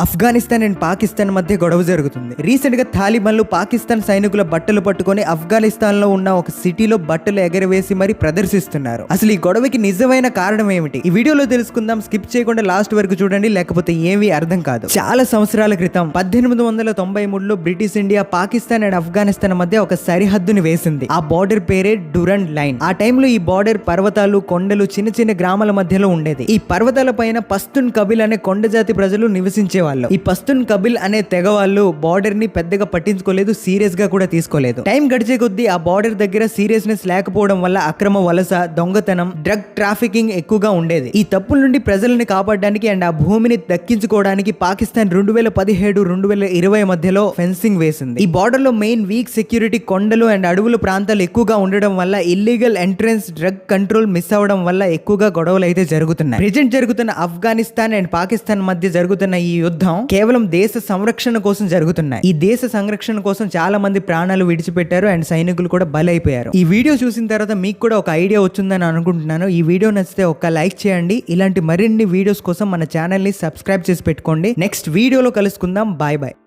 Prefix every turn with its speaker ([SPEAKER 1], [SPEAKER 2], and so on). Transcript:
[SPEAKER 1] Afghanistan and Pakistan మధ్య గొడవ జరుగుతుంది. రీసెంట్గా తాలిబన్లు పాకిస్తాన్ సైనికుల బట్టలు పట్టుకొని ఆఫ్ఘనిస్తాన్లో ఉన్న ఒక సిటీలో బట్టలు ఎగరవేసి మరి ప్రదర్శిస్తున్నారు. అసలు ఈ గొడవకి నిజమైన కారణం ఏమిటి? ఈ వీడియోలో తెలుసుకుందాం. స్కిప్ చేయకుండా లాస్ట్ వరకు చూడండి. లేకపోతే ఏమీ అర్థం కాదు. చాలా సంవత్సరాల క్రితం పద్దెనిమిది వందల తొంభై మూడులో British India Pakistan and Afghanistan మధ్య ఒక సరిహద్దుని వేసింది. ఆ బార్డర్ పేరే డురండ్ లైన్. ఆ టైంలో ఈ బార్డర్ పర్వతాలు కొండలు చిన్న చిన్న గ్రామాల మధ్యలో ఉండేది. ఈ పర్వతాల పైన పస్తున్ కబిల్ అనే కొండ జాతి ప్రజలు నివసించే నివసించేవాళ్ళు ఈ పస్తున్ కబిల్ అనే తెగ వాళ్ళు బార్డర్ని పెద్దగా పట్టించుకోలేదు సీరియస్గా కూడా తీసుకోలేదు. టైం గడిచే కొద్దీ ఆ బార్డర్ దగ్గర సీరియస్నెస్ లేకపోవడం వల్ల అక్రమ వలస దొంగతనం డ్రగ్ ట్రాఫికింగ్ ఎక్కువగా ఉండేది. ఈ తప్పుల నుండి ప్రజల్ని కాపాడడానికి అండ్ ఆ భూమిని దక్కించుకోవడానికి పాకిస్తాన్ రెండు వేల పదిహేడు రెండు వేల ఇరవై మధ్యలో ఫెన్సింగ్ వేసింది. ఈ బార్డర్లో మెయిన్ వీక్ సెక్యూరిటీ కొండలు అండ్ అడవుల ప్రాంతాలు ఎక్కువగా ఉండడం వల్ల illegal entrance drug control miss అవడం వల్ల ఎక్కువగా గొడవలు అయితే జరుగుతున్నాయి. ప్రెజెంట్ జరుగుతున్న ఆఫ్ఘనిస్తాన్ అండ్ పాకిస్తాన్ మధ్య జరుగుతున్న ఈ యుద్ధం కేవలం దేశ సంరక్షణ కోసం జరుగుతున్నాయి. ఈ దేశ సంరక్షణ కోసం చాలా మంది ప్రాణాలు విడిచిపెట్టారు అండ్ సైనికులు కూడా బలైపోయారు. ఈ వీడియో చూసిన తర్వాత మీకు కూడా ఒక ఐడియా వచ్చిందని అనుకుంటున్నాను. ఈ వీడియో నచ్చితే ఒక లైక్ చేయండి. ఇలాంటి మరిన్ని వీడియోస్ కోసం మన ఛానల్ని సబ్స్క్రైబ్ చేసి పెట్టుకోండి. నెక్స్ట్ వీడియోలో కలుసుకుందాం. Bye bye.